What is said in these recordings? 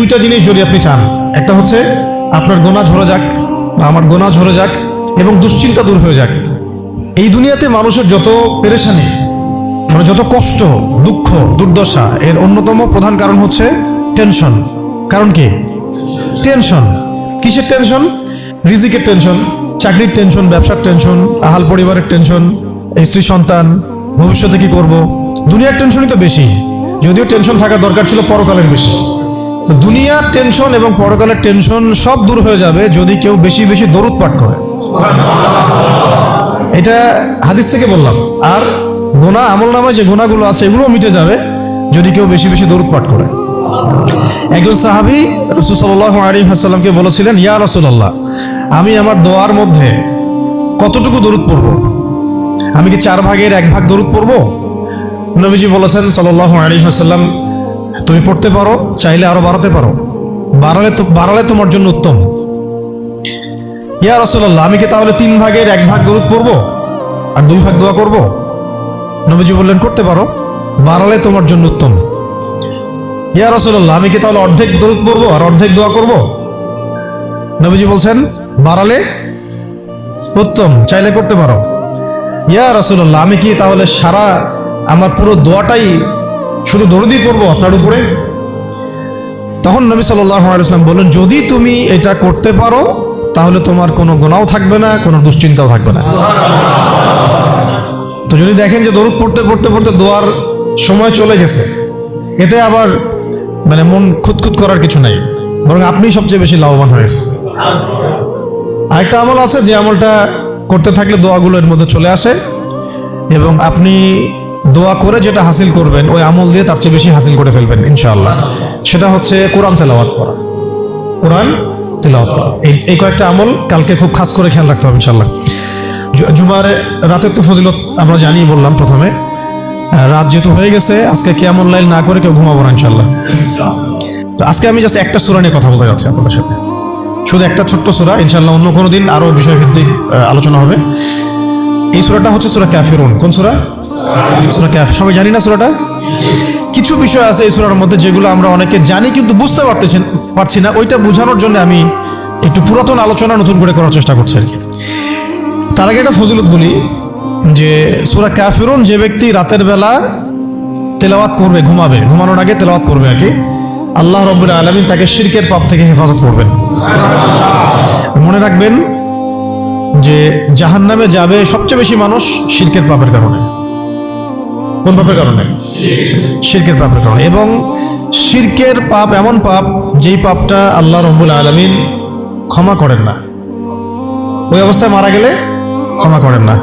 দুইটা জিনিস যদি আপনি চান। একটা হচ্ছে, আপনার গোনা ঝরে যাক বা আমার গোনা ঝরে যাক এবং দুশ্চিন্তা দূর হয়ে যাক। এই দুনিয়াতে মানুষের যত পেরেশানি মানে যত কষ্ট, দুঃখ, দুর্দশা, এর অন্যতম প্রধান কারণ হচ্ছে টেনশন। কারণ কি? টেনশন। কিসের টেনশন? রিজিকের টেনশন, চাকরির টেনশন, ব্যবসার টেনশন, আহাল পরিবারের টেনশন স্ত্রী সন্তান, ভবিষ্যতে কি করব? দুনিয়ার টেনশনই তো বেশি। যদিও টেনশন থাকা দরকার ছিল পরকালের বেশি। দুনিয়ার টেনশন এবং পরকালের টেনশন সব দূর হয়ে যাবে যদি কেউ বেশি বেশি দরুদ পাঠ করে। এটা হাদিস থেকে বললাম। আর গোনা আমল নামায় যে গোনাগুলো আছে এগুলো মিটে যাবে যদি কেউ বেশি বেশি দরুদ পাঠ করে। একজন সাহাবি রসুল সাল্লাহ আলী হাসাল্লামকে বলেছিলেন, ইয়া রসুল্লাহ আমি আমার দোয়ার মধ্যে কতটুকু দরুদ পড়ব? আমি কি চার ভাগের এক ভাগ দরুদ পড়ব? নবীজি বলেছেন সাল্লাহ আলী হাসাল্লাম তুমি পড়তে পারো, চাইলে আরও বাড়াতে পারো। বাড়ালে তো বাড়ালে তোমার জন্য উত্তম। ইয়া রসুল্লাহ আমি কি তাহলে তিন ভাগের এক ভাগ দরুদ পড়ব? আর দুই ভাগ দোয়া করব? নবীজি বললেন, করতে পারো। বাড়ালে তোমার জন্য উত্তম। ইয়া রসুল্লাহ আমি কি তাহলে অর্ধেক দরুদ পড়ব আর অর্ধেক দোয়া করব? নবীজি বলছেন, বাড়ালে উত্তম, চাইলে করতে পারো। ইয়া রসুল্লাহ আমি কি তাহলে সারা আমার পুরো দোয়াটাই শুধু দরুদই পড়ব আপনার উপরে? তখন নবী সাল্লাম বললেন, যদি তুমি এটা করতে পারো, তাহলে তোমার কোনো গোনাও থাকবে না, কোনো দুশ্চিন্তাও থাকবে না। তো যদি দেখেন যে দরুদ পড়তে পড়তে পড়তে দোয়ার সময় চলে গেছে, এতে আবার মানে মন খুঁতখুত করার কিছু নাই, বরং আপনি সবচেয়ে বেশি লাভবান হয়েছে আরেকটা আমল আছে যে আমলটা করতে থাকলে দোয়াগুলো এর মধ্যে চলে আসে, এবং আপনি দোয়া করে যেটা হাসিল করবেন ওই আমল দিয়ে তার চেয়ে বেশি হাসিল করে ফেলবেন ইনশাআল্লাহ। সেটা হচ্ছে কোরআন তেলাওয়াত করা। কোরআন তেলাওয়াত করা। এই কয়েকটা আমল কালকে খুব খাস করে খেয়াল রাখতে হবে ইনশাআল্লাহ। জু- জুমার রাতের তো ফজিলত আমরা জানিয়ে বললাম প্রথমে। আহ, রাত যেহেতু হয়ে গেছে আজকে কেমন লাইল না করে কেউ ঘুমাবো না ইনশাল্লাহ তো আজকে আমি জাস্ট একটা সুরা নিয়ে কথা বলতে যাচ্ছি আপনাদের সাথে। শুধু একটা ছোট্ট সুরা ইনশাল্লাহ অন্য কোনো দিন আরও বিষয়ভিত্তিক আলোচনা হবে। এই সুরাটা হচ্ছে সুরা ক্যাফিরুন কোন সুরা? সুরা ক্যাফ সবাই জানি না সুরাটা? কিছু বিষয় আছে এই সুরার মধ্যে যেগুলো আমরা অনেকে জানি কিন্তু বুঝতে পারতেছেন পারছি না। ওইটা বোঝানোর জন্য আমি একটু পুরাতন আলোচনা নতুন করে করার চেষ্টা করছি আর কি। তার আগে একটা ফজিলত বলি, যে সুরা ক্যাফিরুন যে ব্যক্তি রাতের বেলা তেলাওয়াত করবে, ঘুমাবে, ঘুমানোর আগে তেলাওয়াত করবে আর কি, আল্লাহ রব্বুল আলমিন তাকে শিরকের পাপ থেকে হেফাজত করবেন। মনে রাখবেন যে জাহান নামে যাবে সবচেয়ে বেশি মানুষ শিরকের পাপের কারণে। কোন পাপের কারণে? শিরকের পাপের কারণে। এবং শিরকের পাপ এমন পাপ, যেই পাপটা আল্লাহ রব্বুল আলমিন ক্ষমা করেন না। ওই অবস্থায় মারা গেলে ক্ষমা করেন না।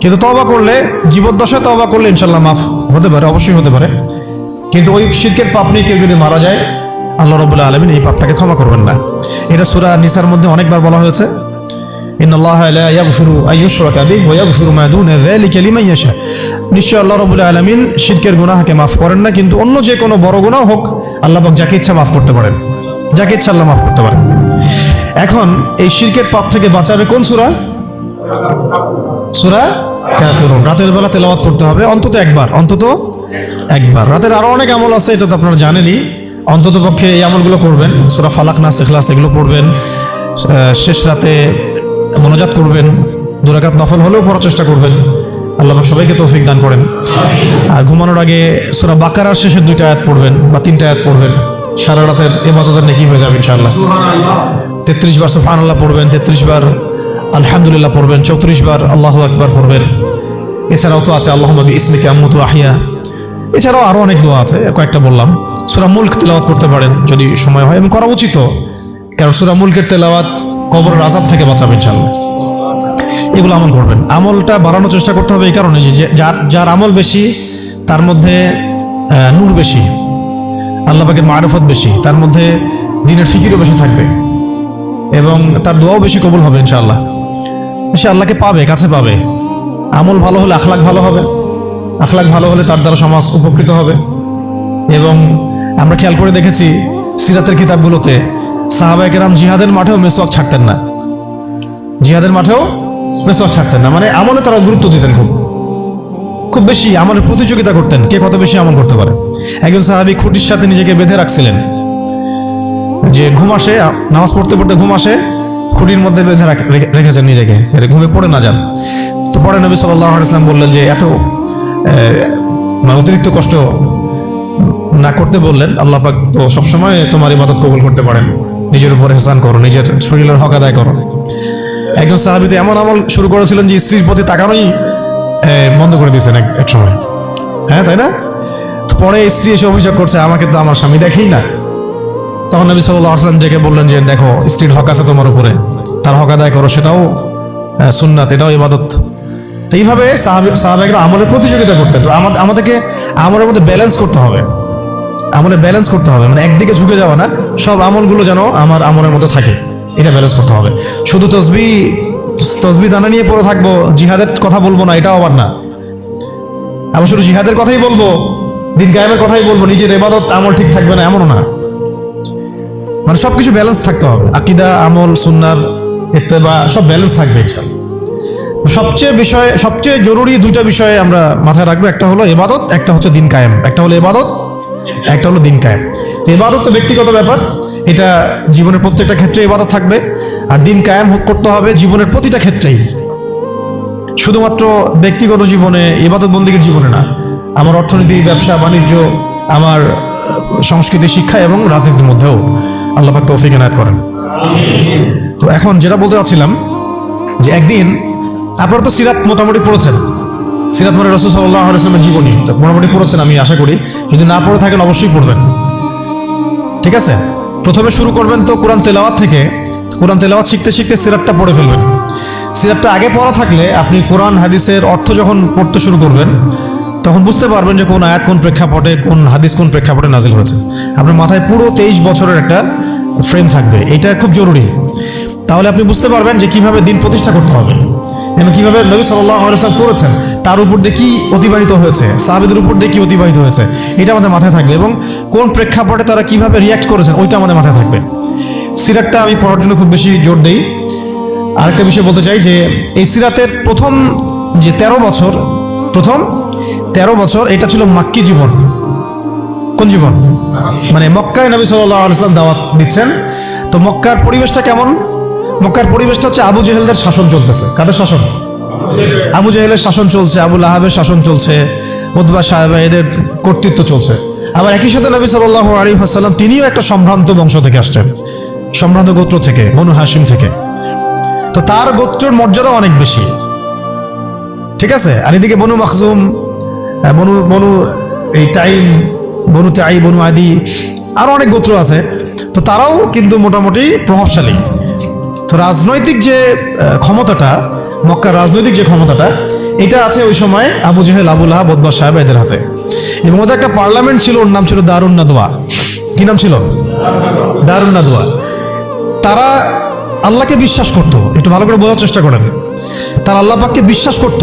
কিন্তু তবা করলে, জীবদ্দশায় তবা করলে ইনশাল্লাহ মাফ হতে পারে, অবশ্যই হতে পারে। কিন্তু ওই শিরকের পাপ নিয়ে কেউ যদি মারা যায়, আল্লাহ রবুল্লাহ আলমিন এই পাপটাকে ক্ষমা করবেন না। এটা সুরা নিসার মধ্যে অনেকবার বলা হয়েছে। ইন আল্লাহ লা ইয়াগফিরু আন ইউশরাকা বিহি ওয়া ইয়াগফিরু মা দুনা যালিকা লিমান ইয়াশা নিশ্চয় আল্লাহ রাব্বুল আলামিন শিরকের গুনাহকে মাফ করেন না, কিন্তু অন্য যে কোনো বড় গুনাহ হোক, আল্লাহ পাক যাকে ইচ্ছা মাফ করতে পারেন। যাকে ইচ্ছা আল্লাহ মাফ করতে পারেন। এখন এই শিরকের পাপ থেকে বাঁচাবে কোন সূরা? সূরা কাফিরুন। রাতের বেলা তেলাওয়াত করতে হবে, অন্তত একবার অন্তত একবার। রাতের আরও অনেক আমল আছে, এটা তো আপনারা জানেনই। অন্তত পক্ষে এই আমলগুলো করবেন। সূরা ফালাক নাস ইখলাস এগুলো পড়বেন। শেষ রাতে মনোজাত করবেন, দুরাকাত নফল হলেও পড়ার চেষ্টা করবেন। আল্লাহ সবাইকে তৌফিক দান করেন। আর ঘুমানোর আগে সূরা বাকারার শেষের দুইটা আয়াত পড়বেন বা তিনটা আয়াত পড়বেন। সারা রাতের ইবাদতের নেকি হয়ে যাবে ইনশাআল্লাহ। তেত্রিশ বার সুবহানাল্লাহ পড়বেন, তেত্রিশ বার আলহামদুলিল্লাহ পড়বেন, চৌত্রিশ বার আল্লাহু আকবার পড়বেন। এছাড়াও তো আছে আল্লাহ নবী ইসমিকে আম্মতু আহিয়া এছাড়াও আরও অনেক দোয়া আছে, কয়েকটা বললাম। সুরা মুল্ক তেলাওয়াত করতে পারেন যদি সময় হয় এবং করা উচিত। কারণ সুরা মুলকের তেলাওয়াত কবরের আজাব থেকে বাঁচাবে ইনশাল্লাহ এগুলো আমল করবেন। আমলটা বাড়ানোর চেষ্টা করতে হবে এই কারণে যে যার যার আমল বেশি, তার মধ্যে নূর বেশি, আল্লাহ পাকের মারফত বেশি, তার মধ্যে দিনের ফিকিরও বেশি থাকবে এবং তার দোয়াও বেশি কবুল হবে ইনশাআল্লাহ। সে আল্লাহকে পাবে, কাছে পাবে। আমল ভালো হলে আখলাক ভালো হবে। আখলাক ভালো হলে তার দ্বারা সমাজ উপকৃত হবে। এবং আমরা খেয়াল করে দেখেছি সিরাতের কিতাবগুলোতে সাহাবাহিকেরাম জিহাদের মাঠেও মেসওয়াক ছাড়তেন না। জিহাদের মাঠেও মেসওয়াক ছাড়তেন না। মানে আমলে তারা গুরুত্ব দিতেন খুব। খুব বেশি আমলের প্রতিযোগিতা করতেন। কে কত বেশি আমল করতে পারে? একজন সাহাবি খুঁটির সাথে নিজেকে বেঁধে রাখছিলেন। যে ঘুম আসে নামাজ পড়তে পড়তে ঘুম আসে, খুঁটির মধ্যে বেঁধে রাখ- রেখে- রেখেছেন নিজেকে। ঘুমে পড়ে না যান। তো পরে নবী সাল্লাহ ইসলাম বললেন যে, এত মানে অতিরিক্ত কষ্ট না করতে বললেন। আল্লাহ পাক তো সবসময় তোমার ইবাদত কবুল করতে পারেন। নিজের উপর হেসান করো নিজের শরীরের হক আদায় করো। একজন সাহাবিতে এমন আমল শুরু করেছিলেন যে স্ত্রীর প্রতি তাকানোই বন্ধ করে দিয়েছেন এক সময়। হ্যাঁ তাই না? পরে স্ত্রী এসে অভিযোগ করছে আমাকে তো আমার স্বামী দেখেই না। তখন নবী সাল্লাহ আসলাম ডেকে বললেন যে দেখো স্ত্রীর হক আছে তোমার উপরে। তার হক আদায় করো সেটাও আহ, সুন্নাত এটাও ইবাদত। এইভাবে সাহাবি- সাহাবাহিকরা আমলের প্রতিযোগিতা করতেন। আমাদেরকে আমলের মধ্যে ব্যালেন্স করতে হবে। আমলে ব্যালেন্স করতে হবে। মানে একদিকে ঝুঁকে যাওয়া না সব আমলগুলো যেন আমার আমলের মধ্যে থাকে। এটা ব্যালেন্স করতে হবে। শুধু তসবি তসবি দানা নিয়ে পড়ে থাকব, জিহাদের কথা বলব না, এটাও আবার না। আবার শুধু জিহাদের কথাই বলব, দিন গায়েবের কথাই বলব, নিজের এবাদত আমল ঠিক থাকবে না, এমনও না। মানে সবকিছু ব্যালেন্স থাকতে হবে। আকিদা, আমল, সুন্নার ইত্তেবা, সব ব্যালেন্স থাকবে সবচেয়ে বিষয়, সবচেয়ে জরুরি দুইটা বিষয়ে আমরা মাথায় রাখব। একটা হলো এবাদত একটা হচ্ছে দিন কায়েম। একটা হলো এবাদত একটা হলো দিন কায়েম। এবাদত তো ব্যক্তিগত ব্যাপার। এটা জীবনের প্রত্যেকটা ক্ষেত্রে এবাদত থাকবে। আর দিন কায়েম করতে হবে জীবনের প্রতিটা ক্ষেত্রেই। শুধুমাত্র ব্যক্তিগত জীবনে ইবাদত বন্দীগীর জীবনে না, আমার অর্থনীতি, ব্যবসা, বাণিজ্য, আমার সংস্কৃতি, শিক্ষা এবং রাজনীতির মধ্যেও আল্লাহ পাক তৌফিক এনায়ত করেন। তো এখন যেটা বলতে চাচ্ছিলাম, যে একদিন আপনারা তো সিরাত মোটামুটি পড়েছেন। সিরাত মানে রসুল সাল্লাহ জীবনী। তো মোটামুটি পড়েছেন আমি আশা করি। যদি না পড়ে থাকেন, অবশ্যই পড়বেন। ঠিক আছে? প্রথমে শুরু করবেন তো কোরআন তেলাওয়াত থেকে। কোরআন তেলাওয়াত শিখতে শিখতে সিরাতটা পড়ে ফেলবেন। সিরাতটা আগে পড়া থাকলে আপনি কোরআন, হাদিসের অর্থ যখন পড়তে শুরু করবেন, তখন বুঝতে পারবেন যে কোন আয়াত কোন প্রেক্ষাপটে, কোন হাদিস কোন প্রেক্ষাপটে নাজিল হয়েছে। আপনার মাথায় পুরো তেইশ বছরের একটা ফ্রেম থাকবে। এটা খুব জরুরি। তাহলে আপনি বুঝতে পারবেন যে কীভাবে দিন প্রতিষ্ঠা করতে হবে। এবং কীভাবে নবী সাল্লাহ করেছেন। তার উপর দিয়ে কি অতিবাহিত হয়েছে? সাহাবিদের উপর দিয়ে কি অতিবাহিত হয়েছে? এটা আমাদের মাথায় থাকবে। এবং কোন প্রেক্ষাপটে তারা কীভাবে রিয়াক্ট করেছেন, ওইটা আমাদের মাথায় থাকবে। সিরাতটা আমি পড়ার জন্য খুব বেশি জোর দেই। আরেকটা বিষয় বলতে চাই যে, এই সিরাতের প্রথম যে তেরো বছর, প্রথম তেরো বছর এটা ছিল মাক্কি জীবন। কোন জীবন? মানে মক্কায় নবী আলসালাম দাওয়াত দিচ্ছেন। তো মক্কার পরিবেশটা কেমন? মক্কার পরিবেশটা হচ্ছে আবু জেহেলদের শাসন চলতেছে। কাদের শাসন? আবু জেহেলের শাসন চলছে, আবু লাহাবের শাসন চলছে উদ্বা সাহেব এদের কর্তৃত্ব চলছে। আবার একই সাথে নবী সাল্লাহ আলী হাসাল্লাম তিনিও একটা সম্ভ্রান্ত বংশ থেকে আসছেন, সম্ভ্রান্ত গোত্র থেকে, বনু হাসিম থেকে। তো তার গোত্রের মর্যাদা অনেক বেশি। ঠিক আছে? আর এদিকে বনু মখজুম বনু বনু এই টাইম বনু টাই বনু আদি, আরও অনেক গোত্র আছে। তো তারাও কিন্তু মোটামুটি প্রভাবশালী। তো রাজনৈতিক যে ক্ষমতাটা মক্কার রাজনৈতিক যে ক্ষমতাটা, এটা আছে ওই সময় আবু জেহেল আবুল আহাব বদমাস সাহেব এদের হাতে। এবং ওদের একটা পার্লামেন্ট ছিল, ওর নাম ছিল দারুণ নাদোয়া কি নাম ছিল? দারুণ নাদোয়া তারা আল্লাহকে বিশ্বাস করত, একটু ভালো করে বোঝার চেষ্টা করেন। তারা আল্লাহ পাককে বিশ্বাস করত।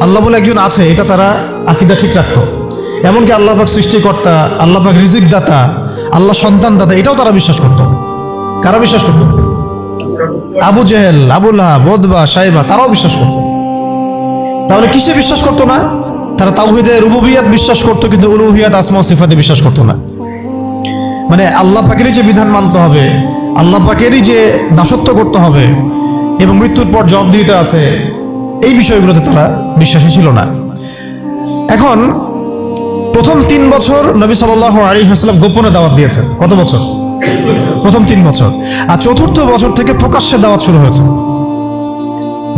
আল্লাহ বলে একজন আছে, এটা তারা আকিদা ঠিক রাখতো। এমনকি আল্লাহ পাক সৃষ্টিকর্তা, আল্লাহ পাক রিজিক দাতা আল্লাহ সন্তান দাতা এটাও তারা বিশ্বাস করত। কারা বিশ্বাস করত? আবু জেহেল আবুল্লাহ বদবা সাইবা, তারাও বিশ্বাস করত। তাহলে কিসে বিশ্বাস করতো না? তারা তাওহিদে রুবুবিয়াত বিশ্বাস করতো, কিন্তু উলুহিয়াত, আসমা সিফাতে বিশ্বাস করতো না। মানে আল্লাহ পাকেরই যে বিধান মানতে হবে, আল্লাহ পাকেরই যে দাসত্ব করতে হবে, এবং মৃত্যুর পর জব জবাবদিহিতা আছে, এই বিষয়গুলোতে তারা বিশ্বাসী ছিল না। এখন প্রথম তিন বছর নবী সাল আলী হাসলাম গোপনে দাওয়াত দিয়েছেন। কত বছর? প্রথম তিন বছর। আর চতুর্থ বছর থেকে প্রকাশ্যে দাওয়াত শুরু হয়েছে।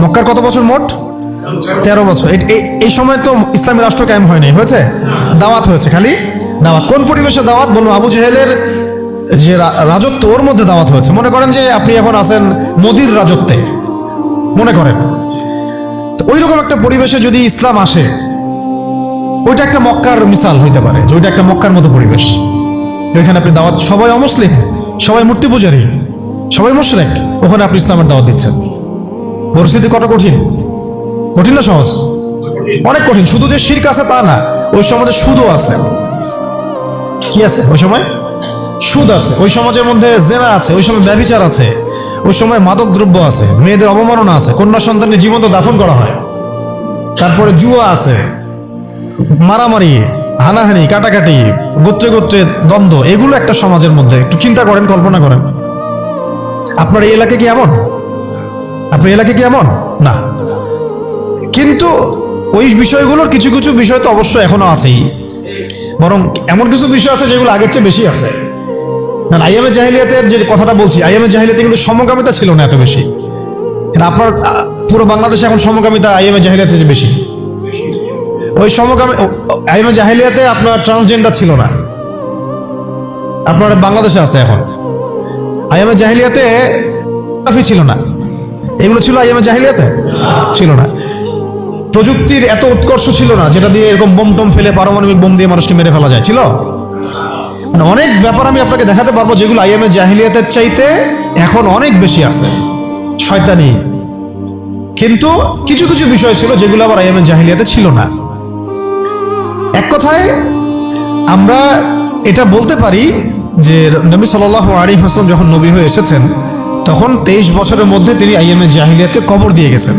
মক্কার কত বছর মোট? তেরো বছর। এই- সময় তো ইসলামী রাষ্ট্র কায়েম হয়নি হয়েছে? দাওয়াত হয়েছে খালি। দাওয়াত। কোন পরিবেশে দাওয়াত? বলুন আবু জেহেলের যে রাজত্ব, ওর মধ্যে দাওয়াত হয়েছে। মনে করেন যে আপনি এখন আছেন মোদির রাজত্বে। মনে করেন। ওই রকম একটা পরিবেশে যদি ইসলাম আসে, ওইটা একটা মক্কার মিসাল হইতে পারে। ওইটা একটা মক্কার মতো পরিবেশ। ওইখানে আপনি দাওয়াত, সবাই অমুসলিম, সবাই মূর্তি পূজারী, সবাই মুশরেক, ওখানে আপনি ইসলামের দাওয়াত দিচ্ছেন। পরিস্থিতি কত কঠিন? কঠিন না সহজ? অনেক কঠিন, শুধু যে শির্ক আছে তা না, ওই সমাজে সুদও আছে। কি আছে ওই সময়? সুদ আছে, ওই সমাজের মধ্যে জেনা আছে, ওই সময় ব্যভিচার আছে, ওই সময় মাদক দ্রব্য আছে, মেয়েদের অবমাননা আছে, কন্যা সন্তানের জীবন্ত দাফন করা হয়। তারপরে জুয়া আছে, মারামারি হানাহানি, কাটাকাটি, গোত্রে গোত্রে দ্বন্দ্ব, এগুলো একটা সমাজের মধ্যে। একটু চিন্তা করেন, কল্পনা করেন। আপনার এই এলাকা কি এমন? আপনার এলাকা কি এমন? না। কিন্তু ওই বিষয়গুলোর কিছু কিছু বিষয় তো অবশ্যই এখনও আছেই। বরং এমন কিছু বিষয় আছে যেগুলো আগের চেয়ে বেশি আছে। কারণ আইএমএ জাহিলিয়াতের যে কথাটা বলছি আইএমএ জাহিলিয়াতে কিন্তু সমকামিতা ছিল না এত বেশি। আপনার পুরো বাংলাদেশে এখন সমকামিতা আইএমএ জাহিলিয়াতে বেশি। ওই সমকামী আইএমএ জাহিলিয়াতে আপনার ট্রান্সজেন্ডার ছিল না। আপনার বাংলাদেশে আছে এখন। আইএমএ জাহিলিয়াতে কাফি ছিল না। এগুলো ছিল আইএমএ জাহিলিয়াতে? ছিল না। প্রযুক্তির এত উৎকর্ষ ছিল না, যেটা দিয়ে এরকম বোম টোম ফেলে পারমাণবিক বোম দিয়ে মানুষকে মেরে ফেলা যায়, ছিল? মানে অনেক ব্যাপার আমি আপনাকে দেখাতে পারব যেগুলো আইএমএ জাহিলিয়াতের চাইতে এখন অনেক বেশি আছে। শয়তানি। কিন্তু কিছু কিছু বিষয় ছিল যেগুলো আবার আইএমএ জাহিলিয়াতে ছিল না। এক কথায়, আমরা এটা বলতে পারি যে নবী সাল আলী হাসান যখন নবী হয়ে এসেছেন, তখন তেইশ বছরের মধ্যে তিনি আইএমএ জাহিলিয়াতকে কবর দিয়ে গেছেন।